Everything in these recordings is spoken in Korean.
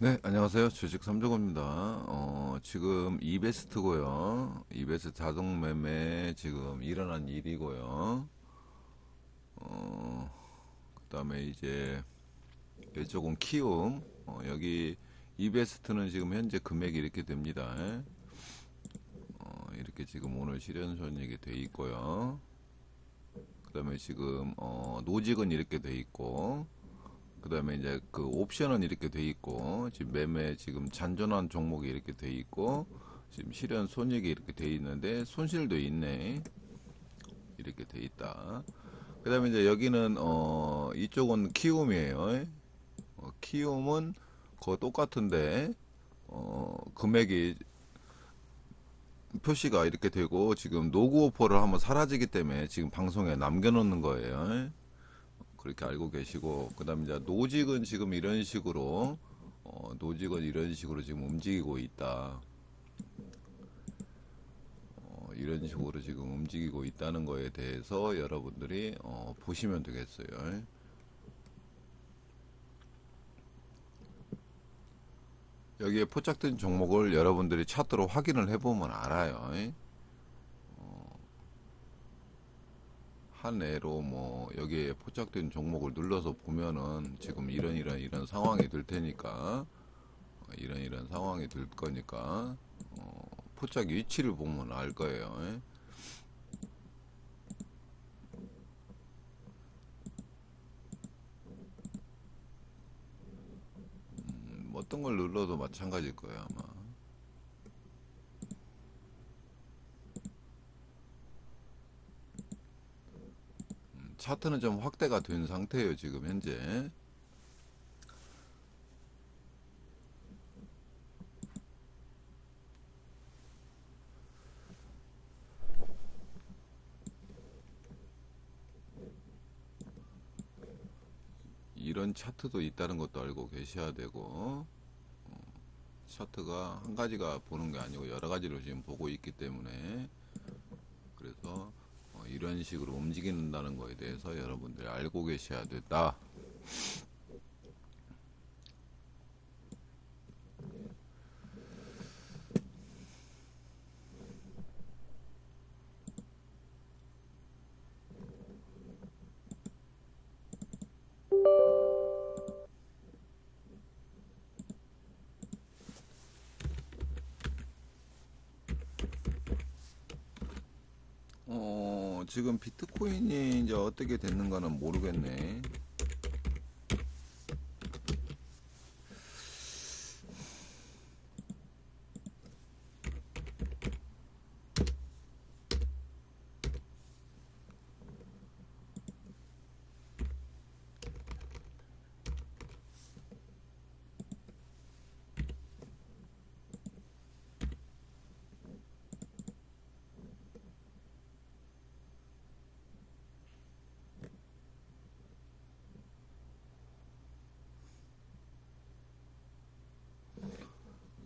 네, 안녕하세요. 주식 삼조고입니다. 어, 지금 이베스트고요. 이베스트 자동 매매 지금 일어난 일이고요. 어, 그다음에 이제 이쪽은 키움. 어, 여기 이베스트는 지금 현재 금액이 이렇게 됩니다. 어, 이렇게 지금 오늘 실현 손익이 돼 있고요. 그다음에 지금 어, 노직은 이렇게 돼 있고 그 다음에 이제 그 옵션은 이렇게 돼 있고, 지금 매매 지금 잔존한 종목이 이렇게 돼 있고, 지금 실현 손익이 이렇게 돼 있는데, 손실도 있네. 이렇게 돼 있다. 그 다음에 이제 여기는, 어, 이쪽은 키움이에요. 어, 키움은 거 똑같은데, 어, 금액이 표시가 이렇게 되고, 지금 노구 오퍼를 한번 사라지기 때문에 지금 방송에 남겨놓는 거예요. 그렇게 알고 계시고 그다음에 이제 노직은 지금 이런 식으로 어, 노직은 이런 식으로 지금 움직이고 있다. 어, 이런 식으로 지금 움직이고 있다는 거에 대해서 여러분들이 어, 보시면 되겠어요. 여기에 포착된 종목을 여러분들이 차트로 확인을 해보면 알아요. 한 애로 뭐 여기에 포착된 종목을 눌러서 보면은 지금 이런 이런 이런 상황이 될 테니까 어, 이런 이런 상황이 될 거니까 어, 포착 위치를 보면 알 거예요. 예? 음, 어떤 걸 눌러도 마찬가지일 거예요 아마. 차트는 좀 확대가 된 상태예요 지금 현재. 이런 차트도 있다는 것도 알고 계셔야 되고 어, 차트가 한 가지가 보는 게 아니고 여러 가지로 지금 보고 있기 때문에 그래서 어, 이런 식으로 움직인다는 거에 대해서 여러분들이 알고 계셔야 된다. 어, 지금 비트코인이 이제 어떻게 됐는가는 모르겠네.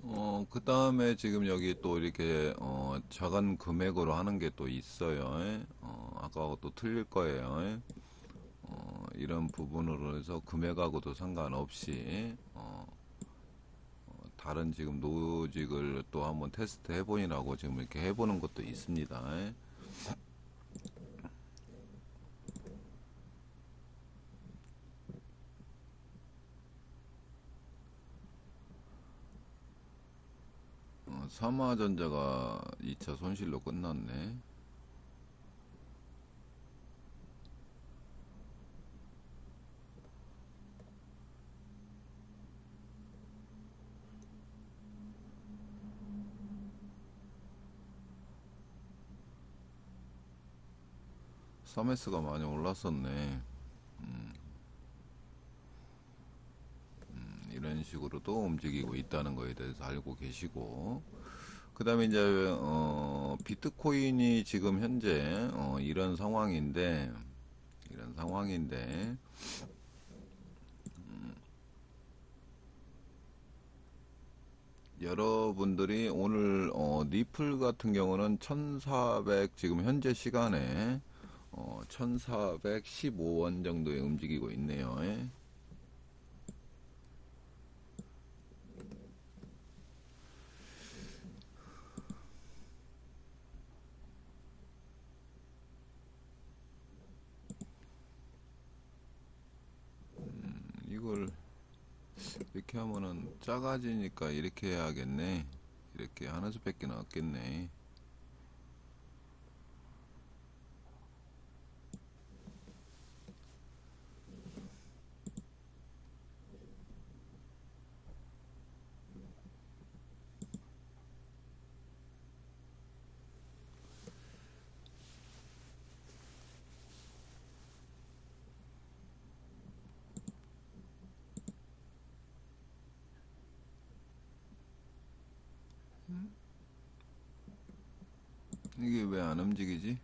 어, 그 다음에 지금 여기 또 이렇게, 어, 작은 금액으로 하는 게 또 있어요. 예? 어, 아까하고 또 틀릴 거예요. 예? 어, 이런 부분으로 해서 금액하고도 상관없이, 어, 어, 다른 지금 노직을 또 한번 테스트 해보이라고 지금 이렇게 해보는 것도 있습니다. 삼화전자가 2차 손실로 끝났네. 삼에스가 많이 올랐었네. 음, 식으로도 움직이고 있다는 거에 대해서 알고 계시고 그 다음에 이제 어, 비트코인이 지금 현재 어, 이런 상황인데 이런 상황인데 음, 여러분들이 오늘 어, 리플 같은 경우는 1400 지금 현재 시간에 어, 1415원 정도에 움직이고 있네요. 예. 이걸 이렇게 하면은 작아지니까 이렇게 해야겠네. 이렇게 하는 수밖에 없겠네. 이게 왜 안 움직이지?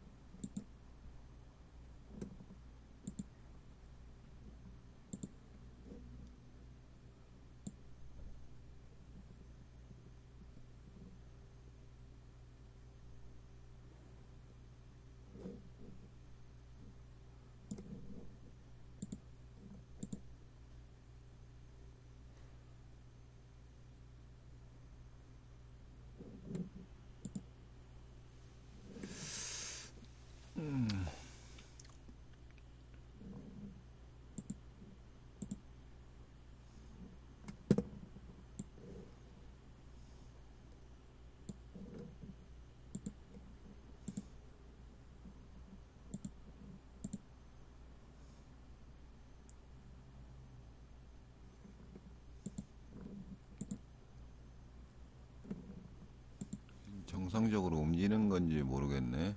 정상적으로 움직이는 건지 모르겠네.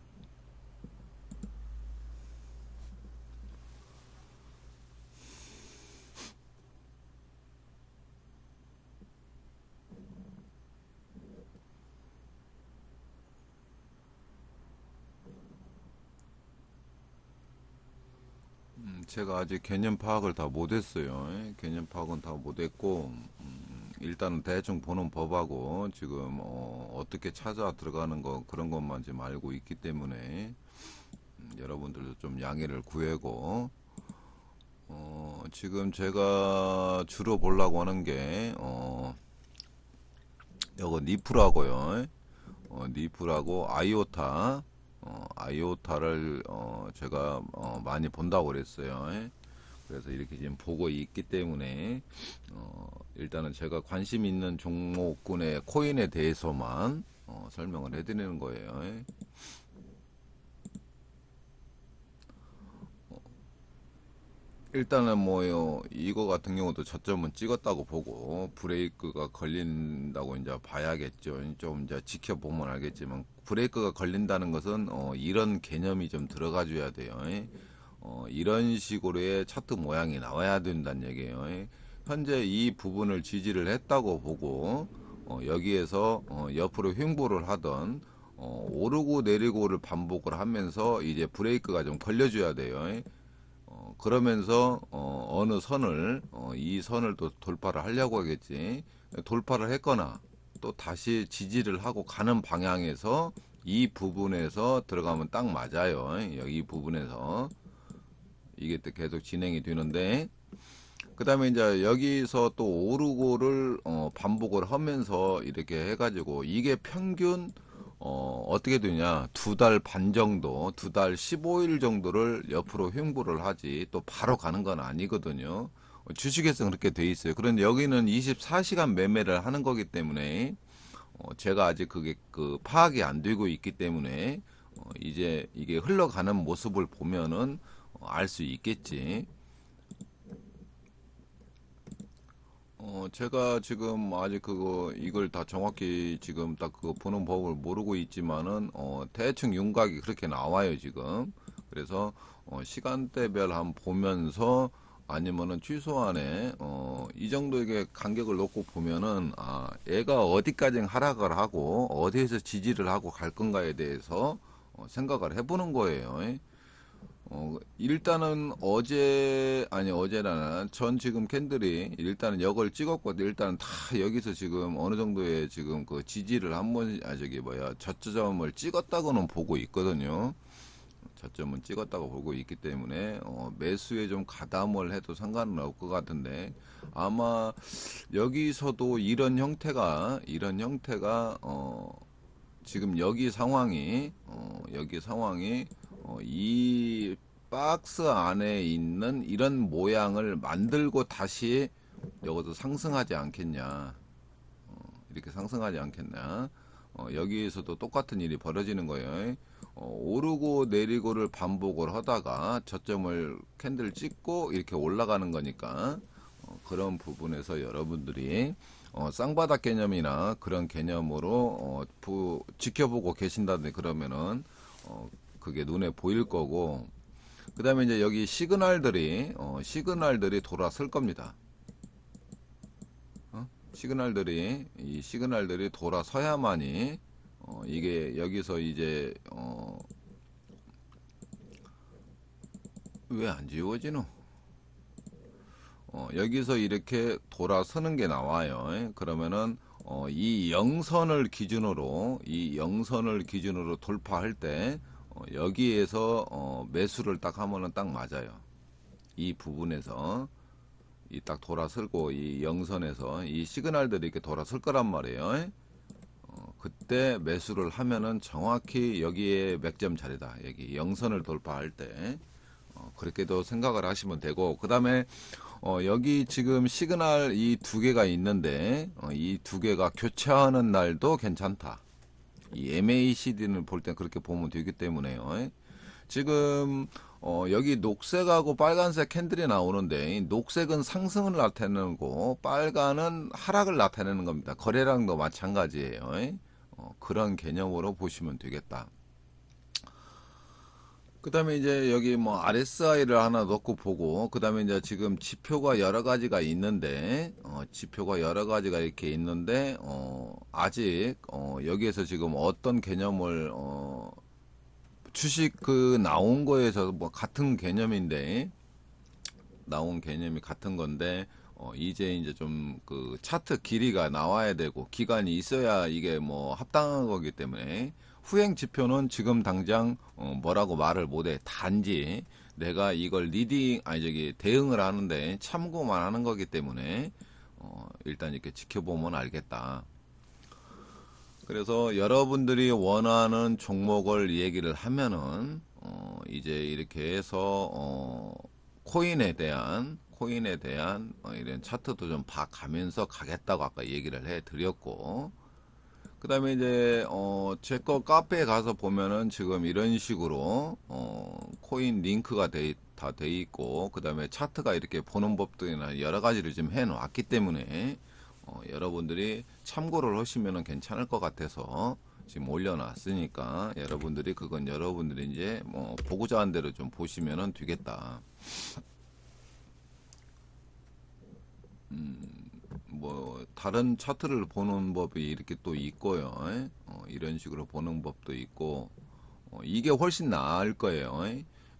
음, 제가 아직 개념 파악을 다 못했어요. 예, 개념 파악은 다 못했고, 음, 일단은 대충 보는 법하고 지금 어, 떻게 찾아 들어가는 거 그런 것만 지금 알고 있기 때문에 음, 여러분들도 좀 양해를 구하고 어, 지금 제가 주로 보려고 하는 게 어, 이거 니프라고요. 어, 니프라고 아이오타 어, 아이오타를 어, 제가 어, 많이 본다고 그랬어요. 그래서 이렇게 지금 보고 있기 때문에 어, 일단은 제가 관심 있는 종목군의 코인에 대해서만 어, 설명을 해드리는 거예요. 어, 일단은 뭐요 이거 같은 경우도 저점은 찍었다고 보고 브레이크가 걸린다고 이제 봐야겠죠. 좀 이제 지켜보면 알겠지만 브레이크가 걸린다는 것은 어, 이런 개념이 좀 들어가줘야 돼요. 어, 이런 식으로의 차트 모양이 나와야 된다는 얘기예요. 현재 이 부분을 지지를 했다고 보고 어, 여기에서 어, 옆으로 횡보를 하던 어, 오르고 내리고를 반복을 하면서 이제 브레이크가 좀 걸려줘야 돼요. 어, 그러면서 어, 어느 선을 어, 이 선을 또 돌파를 하려고 하겠지. 돌파를 했거나 또 다시 지지를 하고 가는 방향에서 이 부분에서 들어가면 딱 맞아요. 여기 이 부분에서 이게 또 계속 진행이 되는데 그 다음에 이제 여기서 또 오르고를 어 반복을 하면서 이렇게 해가지고 이게 평균 어 어떻게 되냐? 두 달 반 정도 두 달 15일 정도를 옆으로 횡보를 하지 또 바로 가는 건 아니거든요. 주식에서 그렇게 돼 있어요. 그런데 여기는 24시간 매매를 하는 거기 때문에 어 제가 아직 그게 그 파악이 안 되고 있기 때문에 어 이제 이게 흘러가는 모습을 보면은 알 수 있겠지. 어, 제가 지금 아직 그거, 이걸 다 정확히 지금 딱 그거 보는 법을 모르고 있지만은, 어, 대충 윤곽이 그렇게 나와요, 지금. 그래서, 어, 시간대별 한번 보면서, 아니면은 취소안에, 어, 이 정도의 간격을 놓고 보면은, 아, 얘가 어디까지 하락을 하고, 어디에서 지지를 하고 갈 건가에 대해서, 어, 생각을 해보는 거예요. 어, 일단은 어제, 아니, 어제라는, 전 지금 캔들이 일단은 역을 찍었고, 일단은 다 여기서 지금 어느 정도의 지금 그 지지를 한 번, 아, 저기 뭐야, 저점을 찍었다고는 보고 있거든요. 저점은 찍었다고 보고 있기 때문에, 어, 매수에 좀 가담을 해도 상관은 없을 것 같은데, 아마 여기서도 이런 형태가, 이런 형태가, 어, 지금 여기 상황이, 어, 여기 상황이, 어, 이 박스 안에 있는 이런 모양을 만들고 다시 여기도 상승하지 않겠냐. 어, 이렇게 상승하지 않겠냐. 어, 여기에서도 똑같은 일이 벌어지는 거예요. 어, 오르고 내리고를 반복을 하다가 저점을 캔들 찍고 이렇게 올라가는 거니까 어, 그런 부분에서 여러분들이 어, 쌍바닥 개념이나 그런 개념으로 어, 부- 지켜보고 계신다든지 그러면은 어, 그게 눈에 보일 거고 그 다음에 이제 여기 시그널들이 어, 시그널들이 돌아설 겁니다. 어? 시그널들이 이 시그널들이 돌아서야만이 어, 이게 여기서 이제 어, 왜 안 지워지노? 어, 여기서 이렇게 돌아서는 게 나와요. 그러면은 어, 이 영선을 기준으로 이 영선을 기준으로 돌파할 때 어, 여기에서 어, 매수를 딱 하면은 딱 맞아요. 이 부분에서 이 딱 돌아설고 이 영선에서 이 시그널들이 이렇게 돌아설 거란 말이에요. 어, 그때 매수를 하면은 정확히 여기에 맥점 자리다. 여기 영선을 돌파할 때 어, 그렇게도 생각을 하시면 되고 그 다음에 어, 여기 지금 시그널 이 두 개가 있는데 이두 개가 교차하는 날도 괜찮다. 이 MACD는 볼 땐 그렇게 보면 되기 때문에요. 지금 어, 여기 녹색하고 빨간색 캔들이 나오는데 이 녹색은 상승을 나타내고 빨간은 하락을 나타내는 겁니다. 거래량도 마찬가지예요. 어, 그런 개념으로 보시면 되겠다. 그 다음에 이제 여기 뭐 RSI를 하나 넣고 보고 그 다음에 이제 지금 지표가 여러 가지가 있는데 어, 지표가 여러 가지가 이렇게 있는데 어, 아직 어, 여기에서 지금 어떤 개념을 어, 주식 그 나온 거에서 뭐 같은 개념인데 나온 개념이 같은 건데 어, 이제 이제 좀 그 차트 길이가 나와야 되고 기간이 있어야 이게 뭐 합당한 거기 때문에 후행 지표는 지금 당장 어, 뭐라고 말을 못해 단지 내가 이걸 리딩 아니 저기 대응을 하는데 참고만 하는 거기 때문에 어, 일단 이렇게 지켜보면 알겠다. 그래서 여러분들이 원하는 종목을 얘기를 하면은 어, 이제 이렇게 해서 어, 코인에 대한 코인에 대한 어, 이런 차트도 좀 봐가면서 가겠다고 아까 얘기를 해 드렸고 그 다음에 이제 어, 제 거 카페에 가서 보면은 지금 이런 식으로 어, 코인 링크가 돼, 다 돼 있고 그 다음에 차트가 이렇게 보는 법들이나 여러 가지를 좀 해 놓았기 때문에 어, 여러분들이 참고를 하시면은 괜찮을 것 같아서 지금 올려놨으니까 여러분들이 그건 여러분들이 이제 뭐 보고자 한 대로 좀 보시면은 되겠다. 뭐 다른 차트를 보는 법이 이렇게 또 있고요. 어, 이런 식으로 보는 법도 있고 어, 이게 훨씬 나을 거예요.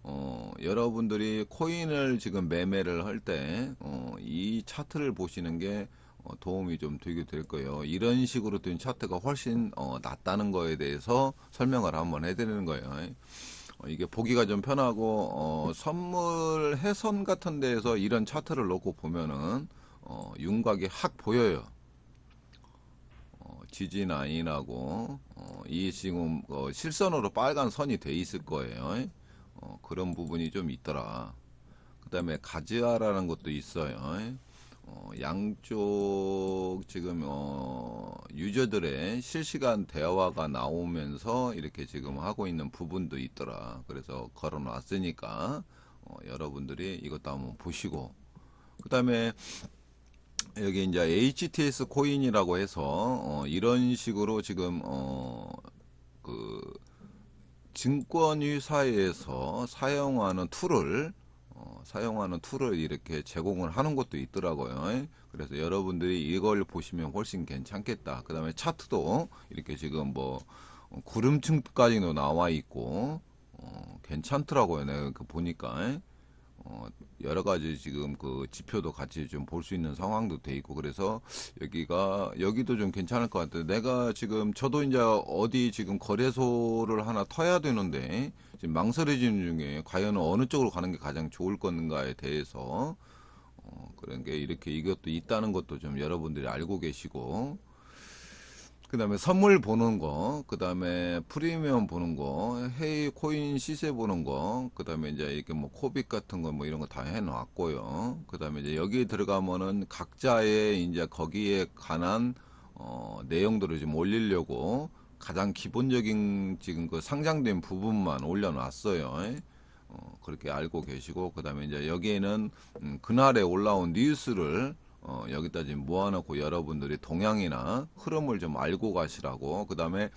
어, 여러분들이 코인을 지금 매매를 할때 어, 이 차트를 보시는 게 어, 도움이 좀 되게 될 거예요. 이런 식으로 된 차트가 훨씬 어, 낫다는 거에 대해서 설명을 한번 해드리는 거예요. 어, 이게 보기가 좀 편하고 어, 선물 해선 같은 데에서 이런 차트를 놓고 보면은 어, 윤곽이 확 보여요. 어, 지지 라인하고 어, 이 지금 어, 실선으로 빨간 선이 돼 있을 거예요. 어, 그런 부분이 좀 있더라. 그 다음에 가지아라는 것도 있어요. 어, 양쪽 지금 어, 유저들의 실시간 대화가 나오면서 이렇게 지금 하고 있는 부분도 있더라. 그래서 걸어놨으니까 어, 여러분들이 이것도 한번 보시고 그 다음에 여기 이제 HTS 코인이라고 해서 어, 이런 식으로 지금 어, 그 증권회사에서 사용하는 툴을 어, 사용하는 툴을 이렇게 제공을 하는 것도 있더라고요. 그래서 여러분들이 이걸 보시면 훨씬 괜찮겠다. 그 다음에 차트도 이렇게 지금 뭐 어, 구름층까지도 나와 있고 어, 괜찮더라고요. 내가 그 보니까 어, 여러 가지 지금 그 지표도 같이 좀 볼 수 있는 상황도 돼 있고 그래서 여기가 여기도 좀 괜찮을 것 같아요. 내가 지금 저도 이제 어디 지금 거래소를 하나 터야 되는데 지금 망설여지는 중에 과연 어느 쪽으로 가는 게 가장 좋을 건가에 대해서 어, 그런 게 이렇게 이것도 있다는 것도 좀 여러분들이 알고 계시고 그 다음에 선물 보는 거, 그 다음에 프리미엄 보는 거, 헤이 코인 시세 보는 거, 그 다음에 이제 이렇게 뭐 코빅 같은 거 뭐 이런 거 다 해놨고요. 그 다음에 이제 여기 들어가면은 각자의 이제 거기에 관한 어, 내용들을 좀 올리려고 가장 기본적인 지금 그 상장된 부분만 올려놨어요. 어, 그렇게 알고 계시고 그 다음에 이제 여기에는 음, 그날에 올라온 뉴스를 어, 여기다 지금 모아놓고 여러분들이 동향이나 흐름을 좀 알고 가시라고. 그 다음에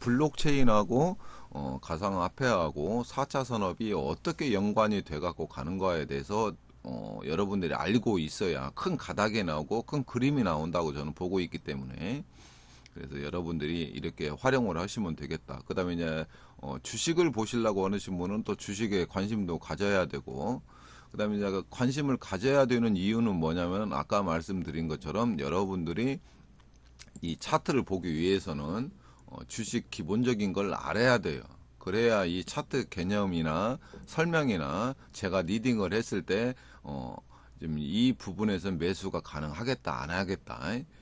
블록체인하고 어, 가상화폐하고 4차 산업이 어떻게 연관이 돼 갖고 가는 거에 대해서 어, 여러분들이 알고 있어야 큰 가닥이 나오고 큰 그림이 나온다고 저는 보고 있기 때문에. 그래서 여러분들이 이렇게 활용을 하시면 되겠다. 그 다음에 이제 어, 주식을 보시려고 하시는 분은 또 주식에 관심도 가져야 되고 그 다음에 이제 그 관심을 가져야 되는 이유는 뭐냐면 아까 말씀드린 것처럼 여러분들이 이 차트를 보기 위해서는 어, 주식 기본적인 걸 알아야 돼요. 그래야 이 차트 개념이나 설명이나 제가 리딩을 했을 때, 어, 지금 이 부분에서 매수가 가능하겠다, 안 하겠다.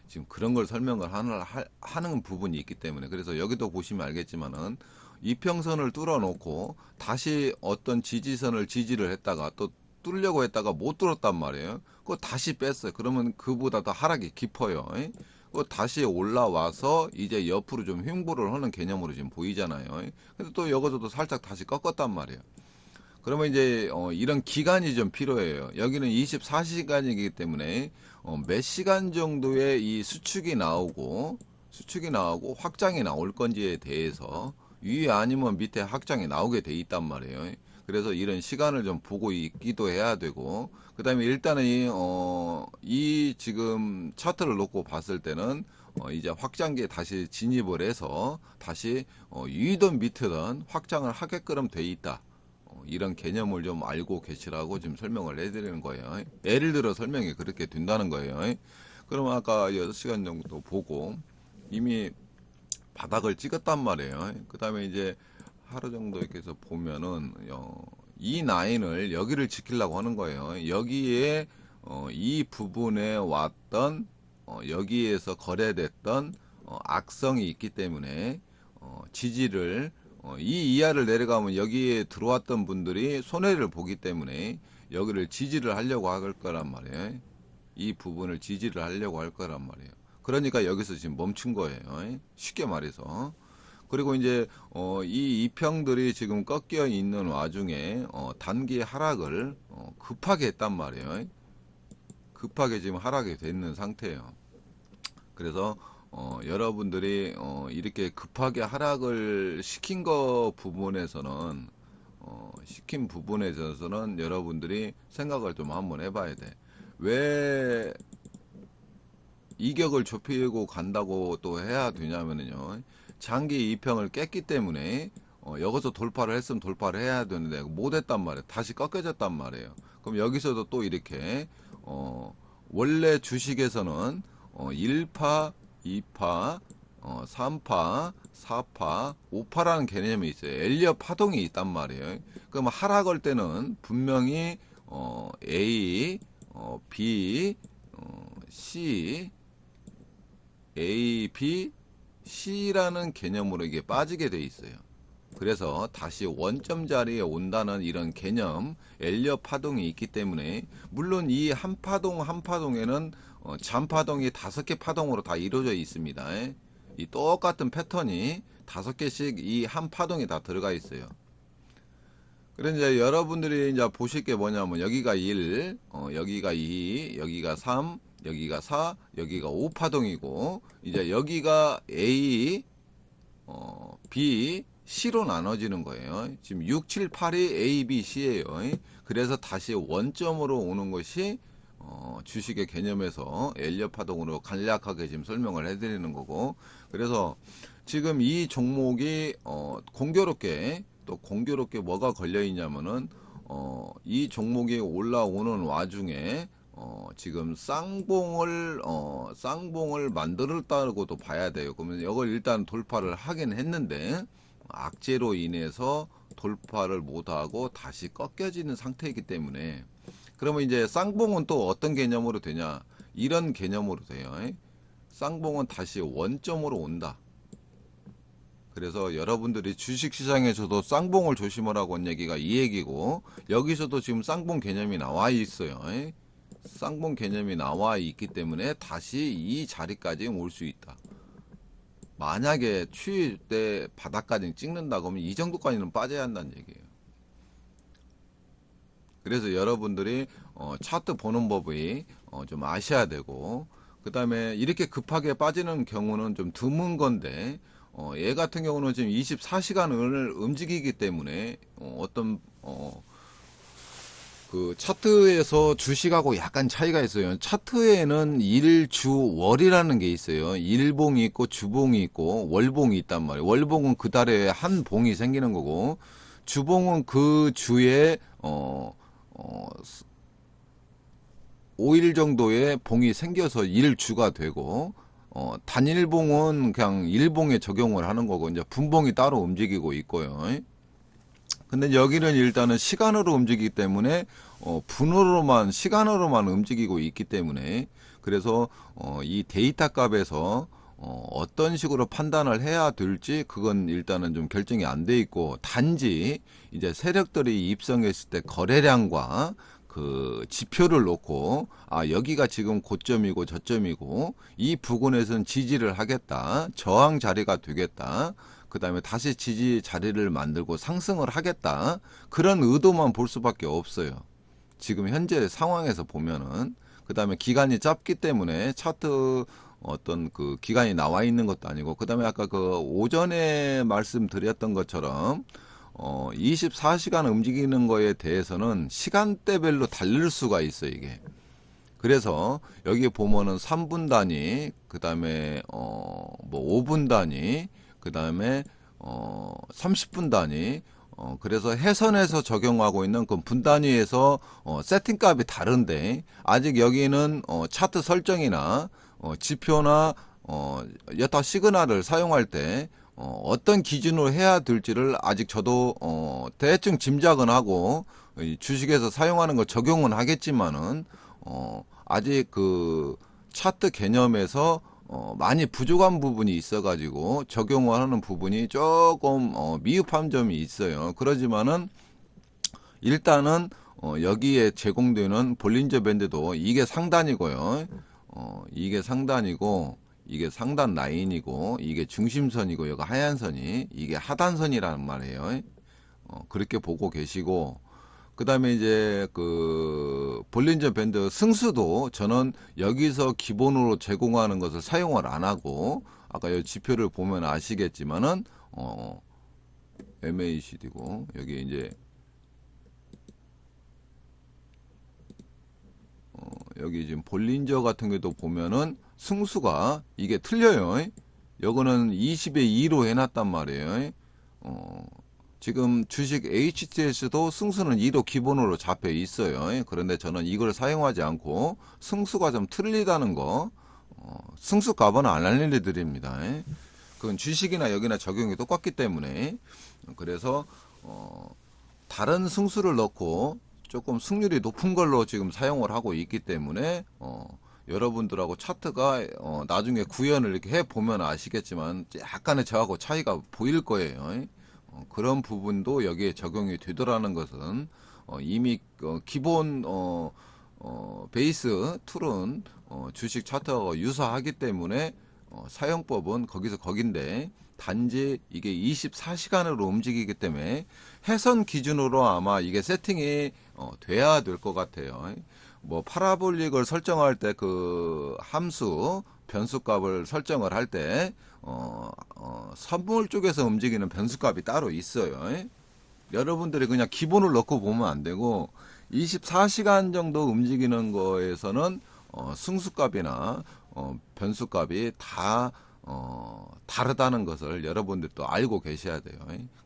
지금 그런 걸 설명을 하는, 하- 하는 부분이 있기 때문에. 그래서 여기도 보시면 알겠지만은, 이평선을 뚫어놓고, 다시 어떤 지지선을 지지를 했다가 또 뚫으려고 했다가 못 뚫었단 말이에요. 그거 다시 뺐어요. 그러면 그보다 더 하락이 깊어요. 그 다시 올라와서 이제 옆으로 좀 횡보를 하는 개념으로 지금 보이잖아요. 근데 또 여기서도 살짝 다시 꺾었단 말이에요. 그러면 이제 어, 이런 기간이 좀 필요해요. 여기는 24시간이기 때문에 어, 몇 시간 정도의 이 수축이 나오고 수축이 나오고 확장이 나올 건지에 대해서 위에 아니면 밑에 확장이 나오게 돼 있단 말이에요. 그래서 이런 시간을 좀 보고 있기도 해야 되고 그 다음에 일단은 이, 어, 이 지금 차트를 놓고 봤을 때는 어, 이제 확장기에 다시 진입을 해서 다시 어, 위든 밑이든 확장을 하게끔 돼 있다. 어, 이런 개념을 좀 알고 계시라고 지금 설명을 해드리는 거예요. 예를 들어 설명이 그렇게 된다는 거예요. 그러면 아까 6시간 정도 보고 이미 바닥을 찍었단 말이에요. 그 다음에 이제 하루 정도 이렇게 해서 보면은, 어, 이 라인을 여기를 지키려고 하는 거예요. 여기에, 어, 이 부분에 왔던, 어, 여기에서 거래됐던, 어, 악성이 있기 때문에, 어, 지지를, 어, 이 이하를 내려가면 여기에 들어왔던 분들이 손해를 보기 때문에 여기를 지지를 하려고 할 거란 말이에요. 이 부분을 지지를 하려고 할 거란 말이에요. 그러니까 여기서 지금 멈춘 거예요. 쉽게 말해서. 그리고 이제 어, 이 이평들이 지금 꺾여 있는 와중에 어, 단기 하락을 어, 급하게 했단 말이에요. 급하게 지금 하락이 됐는 상태예요. 그래서 어, 여러분들이 어, 이렇게 급하게 하락을 시킨 거 부분에서는 어, 시킨 부분에 있어서는 여러분들이 생각을 좀 한번 해봐야 돼. 왜 이격을 좁히고 간다고 또 해야 되냐면요. 장기 이평을 깼기 때문에 어, 여기서 돌파를 했으면 돌파를 해야 되는데 못 했단 말이에요. 다시 꺾여졌단 말이에요. 그럼 여기서도 또 이렇게 어, 원래 주식에서는 어, 1파, 2파, 어, 3파, 4파, 5파라는 개념이 있어요. 엘리어 파동이 있단 말이에요. 그럼 하락할 때는 분명히 어, A, 어, B, 어, C, A, B, C라는 개념으로 이게 빠지게 돼 있어요. 그래서 다시 원점 자리에 온다는 이런 개념, 엘리어 파동이 있기 때문에 물론 이 한 파동 한 파동에는 어, 잔파동이 다섯 개 파동으로 다 이루어져 있습니다. 이 똑같은 패턴이 다섯 개씩 이 한 파동이 다 들어가 있어요. 그래서 이제 여러분들이 이제 보실 게 뭐냐면 여기가 1, 어, 여기가 2, 여기가 3, 여기가 4, 여기가 5파동이고 이제 여기가 A, 어, B, C로 나눠지는 거예요. 지금 6, 7, 8이 A, B, C예요. 그래서 다시 원점으로 오는 것이 어, 주식의 개념에서 엘리어 파동으로 간략하게 지금 설명을 해드리는 거고 그래서 지금 이 종목이 어, 공교롭게 또 공교롭게 뭐가 걸려 있냐면은 어, 이 종목이 올라오는 와중에 어, 지금 쌍봉을 어, 쌍봉을 만들었다고도 봐야 돼요. 그러면 이걸 일단 돌파를 하긴 했는데 악재로 인해서 돌파를 못하고 다시 꺾여지는 상태이기 때문에 그러면 이제 쌍봉은 또 어떤 개념으로 되냐 이런 개념으로 돼요. 쌍봉은 다시 원점으로 온다. 그래서 여러분들이 주식시장에서도 쌍봉을 조심하라고 한 얘기가 이 얘기고 여기서도 지금 쌍봉 개념이 나와 있어요. 에? 쌍봉 개념이 나와 있기 때문에 다시 이 자리까지 올 수 있다. 만약에 추위 때 바닥까지 찍는다 그러면 이 정도까지는 빠져야 한다는 얘기예요. 그래서 여러분들이 어, 차트 보는 법이 어, 좀 아셔야 되고 그 다음에 이렇게 급하게 빠지는 경우는 좀 드문 건데 어, 얘 같은 경우는 지금 24시간을 움직이기 때문에 어, 어떤 어, 그 차트에서 주식하고 약간 차이가 있어요. 차트에는 일주 월이라는 게 있어요. 일봉이 있고 주봉이 있고 월봉이 있단 말이에요. 월봉은 그 달에 한 봉이 생기는 거고 주봉은 그 주에 어, 어 5일 정도의 봉이 생겨서 일주가 되고 어, 단일봉은 그냥 일봉에 적용을 하는 거고 이제 분봉이 따로 움직이고 있고요. 근데 여기는 일단은 시간으로 움직이기 때문에 어, 분으로만 시간으로만 움직이고 있기 때문에 그래서 어, 이 데이터 값에서 어, 어떤 식으로 판단을 해야 될지 그건 일단은 좀 결정이 안 돼 있고 단지 이제 세력들이 입성했을 때 거래량과 그 지표를 놓고 아 여기가 지금 고점이고 저점이고 이 부근에서는 지지를 하겠다 저항 자리가 되겠다 그 다음에 다시 지지 자리를 만들고 상승을 하겠다. 그런 의도만 볼 수밖에 없어요. 지금 현재 상황에서 보면은 그 다음에 기간이 짧기 때문에 차트 어떤 그 기간이 나와 있는 것도 아니고 그 다음에 아까 그 오전에 말씀드렸던 것처럼 어 24시간 움직이는 거에 대해서는 시간대별로 다를 수가 있어 요 이게. 그래서 여기 보면은 3분 단위 그다음에 어뭐 5분 단위 그 다음에 어 30분 단위 어 그래서 해선에서 적용하고 있는 그 분 단위에서 어 세팅 값이 다른데 아직 여기는 어 차트 설정이나 어 지표나 어 여타 시그널을 사용할 때 어, 어떤 기준으로 해야 될지를 아직 저도 어, 대충 짐작은 하고 이 주식에서 사용하는 걸 적용은 하겠지만은 어, 아직 그 차트 개념에서 어, 많이 부족한 부분이 있어가지고 적용을 하는 부분이 조금 어, 미흡한 점이 있어요. 그러지만은 일단은 어, 여기에 제공되는 볼린저 밴드도 이게 상단이고요. 어, 이게 상단이고 이게 상단 라인이고 이게 중심선이고 여기 하얀 선이 이게 하단선이라는 말이에요. 어, 그렇게 보고 계시고 그 다음에 이제 그 볼린저 밴드 승수도 저는 여기서 기본으로 제공하는 것을 사용을 안 하고 아까 이 지표를 보면 아시겠지만은 어 MACD고 여기 이제 어 여기 지금 볼린저 같은 경우도 보면은 승수가 이게 틀려요. 요거는 20에 2로 해놨단 말이에요. 어, 지금 주식 HTS도 승수는 2로 기본으로 잡혀 있어요. 그런데 저는 이걸 사용하지 않고 승수가 좀 틀리다는 거, 어, 승수 값은 안 알려드립니다. 그건 주식이나 여기나 적용이 똑같기 때문에 그래서 어, 다른 승수를 넣고 조금 승률이 높은 걸로 지금 사용을 하고 있기 때문에 어, 여러분들하고 차트가 어, 나중에 구현을 이렇게 해 보면 아시겠지만 약간의 저하고 차이가 보일 거예요. 어, 그런 부분도 여기에 적용이 되더라는 것은 어, 이미 어, 기본 어, 어, 베이스 툴은 어, 주식 차트하고 유사하기 때문에 어, 사용법은 거기서 거긴데 단지 이게 24시간으로 움직이기 때문에 해선 기준으로 아마 이게 세팅이 어, 돼야 될 것 같아요. 뭐 파라볼릭을 설정할 때 그 함수 변수값을 설정을 할때 어, 어, 선물 쪽에서 움직이는 변수값이 따로 있어요. 여러분들이 그냥 기본을 넣고 보면 안 되고 24시간 정도 움직이는 거에서는 어, 승수값이나 어, 변수값이 다 어, 다르다는 것을 여러분들도 알고 계셔야 돼요.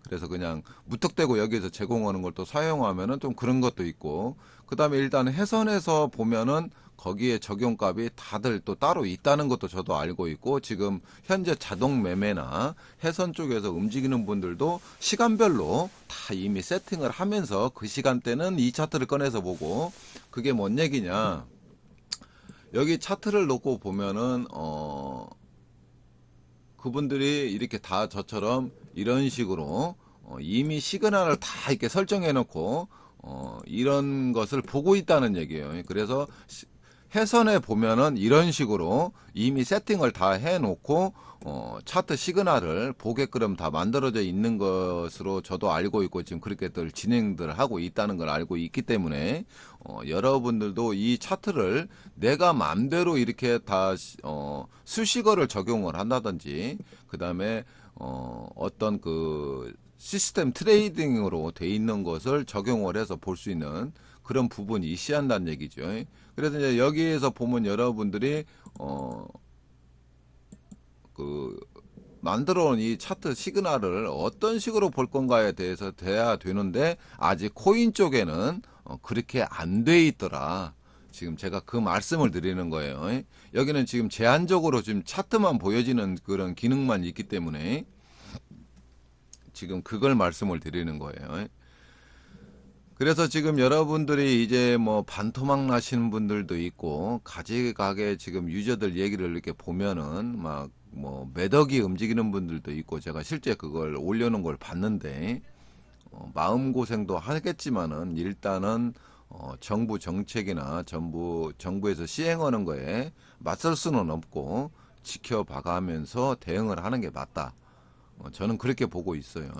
그래서 그냥 무턱대고 여기서 제공하는 걸 또 사용하면은 좀 그런 것도 있고, 그 다음에 일단 해선에서 보면은 거기에 적용값이 다들 또 따로 있다는 것도 저도 알고 있고, 지금 현재 자동 매매나 해선 쪽에서 움직이는 분들도 시간별로 다 이미 세팅을 하면서 그 시간대는 이 차트를 꺼내서 보고, 그게 뭔 얘기냐. 여기 차트를 놓고 보면은 어 그분들이 이렇게 다 저처럼 이런 식으로 어, 이미 시그널을 다 이렇게 설정해 놓고 어, 이런 것을 보고 있다는 얘기예요. 그래서 시- 해선에 보면은 이런 식으로 이미 세팅을 다 해놓고 어, 차트 시그널을 보게끔 다 만들어져 있는 것으로 저도 알고 있고 지금 그렇게들 진행들 하고 있다는 걸 알고 있기 때문에 어, 여러분들도 이 차트를 내가 마음대로 이렇게 다 시- 어, 수식어를 적용을 한다든지 그 다음에 어, 어떤 그 시스템 트레이딩으로 돼 있는 것을 적용을 해서 볼 수 있는 그런 부분이 있어야 한다는 얘기죠. 그래서 이제 여기에서 보면 여러분들이 어, 그 만들어 온 이 차트 시그널을 어떤 식으로 볼 건가에 대해서 돼야 되는데 아직 코인 쪽에는 어, 그렇게 안 돼 있더라. 지금 제가 그 말씀을 드리는 거예요. 여기는 지금 제한적으로 지금 차트만 보여지는 그런 기능만 있기 때문에 지금 그걸 말씀을 드리는 거예요. 그래서 지금 여러분들이 이제 뭐 반토막 나시는 분들도 있고 가지가게 지금 유저들 얘기를 이렇게 보면은 막 뭐 매덕이 움직이는 분들도 있고 제가 실제 그걸 올려놓은 걸 봤는데 어, 마음 고생도 하겠지만은 일단은 어, 정부 정책이나 정부 정부에서 시행하는 거에 맞설 수는 없고 지켜봐가면서 대응을 하는 게 맞다. 어, 저는 그렇게 보고 있어요.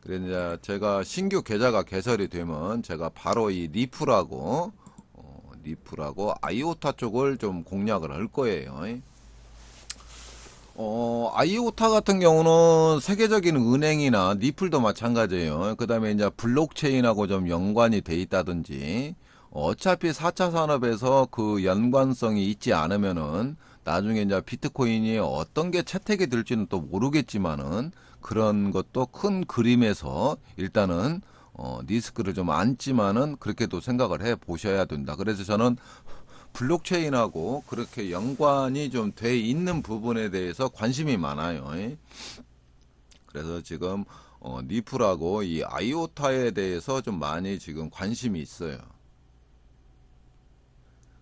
그래서 이제 제가 신규 계좌가 개설이 되면 제가 바로 이 리프라고 어, 리프라고 아이오타 쪽을 좀 공략을 할 거예요. 어, 아이오타 같은 경우는 세계적인 은행이나 리플도 마찬가지예요. 그 다음에 이제 블록체인하고 좀 연관이 돼 있다든지, 어차피 4차 산업에서 그 연관성이 있지 않으면은 나중에 이제 비트코인이 어떤 게 채택이 될지는 또 모르겠지만은 그런 것도 큰 그림에서 일단은 어, 리스크를 좀 안지만은 그렇게도 생각을 해 보셔야 된다. 그래서 저는 블록체인하고 그렇게 연관이 좀 돼 있는 부분에 대해서 관심이 많아요. 그래서 지금 어, 리플하고 이 아이오타에 대해서 좀 많이 지금 관심이 있어요.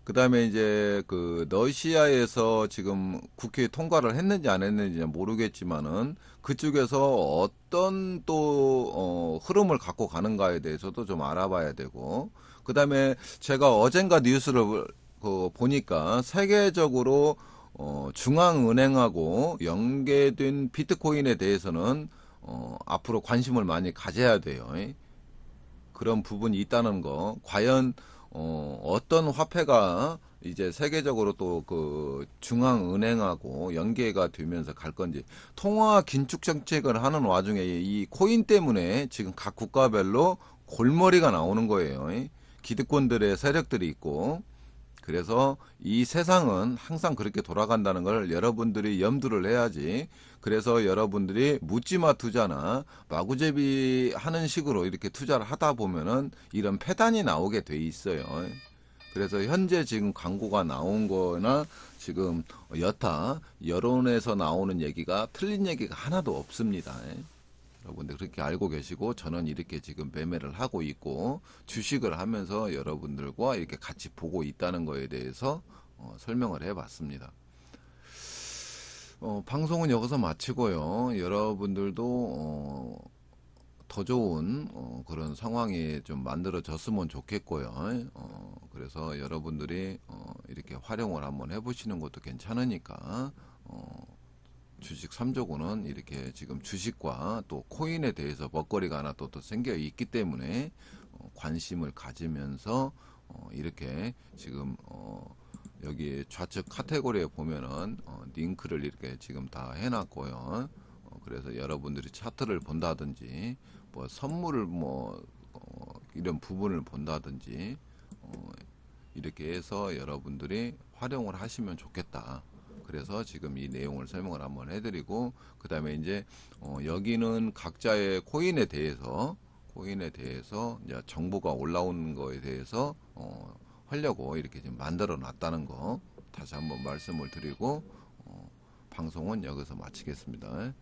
그 다음에 이제 그 러시아에서 지금 국회에 통과를 했는지 안 했는지 모르겠지만은 그쪽에서 어떤 또 어, 흐름을 갖고 가는가에 대해서도 좀 알아봐야 되고 그 다음에 제가 어젠가 뉴스를 그 보니까 세계적으로 어, 중앙은행하고 연계된 비트코인에 대해서는 어, 앞으로 관심을 많이 가져야 돼요. 그런 부분이 있다는 거. 과연 어, 어떤 화폐가 이제 세계적으로 또 그 중앙은행하고 연계가 되면서 갈 건지 통화 긴축 정책을 하는 와중에 이 코인 때문에 지금 각 국가별로 골머리가 나오는 거예요. 기득권들의 세력들이 있고 그래서 이 세상은 항상 그렇게 돌아간다는 걸 여러분들이 염두를 해야지. 그래서 여러분들이 묻지마 투자나 마구제비 하는 식으로 이렇게 투자를 하다 보면은 이런 폐단이 나오게 돼 있어요. 그래서 현재 지금 광고가 나온 거나 지금 여타 여론에서 나오는 얘기가 틀린 얘기가 하나도 없습니다. 여러분들 그렇게 알고 계시고 저는 이렇게 지금 매매를 하고 있고 주식을 하면서 여러분들과 이렇게 같이 보고 있다는 거에 대해서 어, 설명을 해봤습니다. 어, 방송은 여기서 마치고요. 여러분들도 어, 더 좋은 어, 그런 상황이 좀 만들어졌으면 좋겠고요. 어, 그래서 여러분들이 어, 이렇게 활용을 한번 해보시는 것도 괜찮으니까 어, 주식 3조고는 이렇게 지금 주식과 또 코인에 대해서 먹거리가 하나 또, 또 생겨 있기 때문에 어, 관심을 가지면서 어, 이렇게 지금 어, 여기 좌측 카테고리에 보면은 어, 링크를 이렇게 지금 다 해놨고요. 어, 그래서 여러분들이 차트를 본다든지 뭐 선물을 뭐 어, 이런 부분을 본다든지 어, 이렇게 해서 여러분들이 활용을 하시면 좋겠다. 그래서 지금 이 내용을 설명을 한번 해드리고 그 다음에 이제 어, 여기는 각자의 코인에 대해서 코인에 대해서 이제 정보가 올라오는 거에 대해서 어, 하려고 이렇게 지금 만들어 놨다는 거 다시 한번 말씀을 드리고 어, 방송은 여기서 마치겠습니다.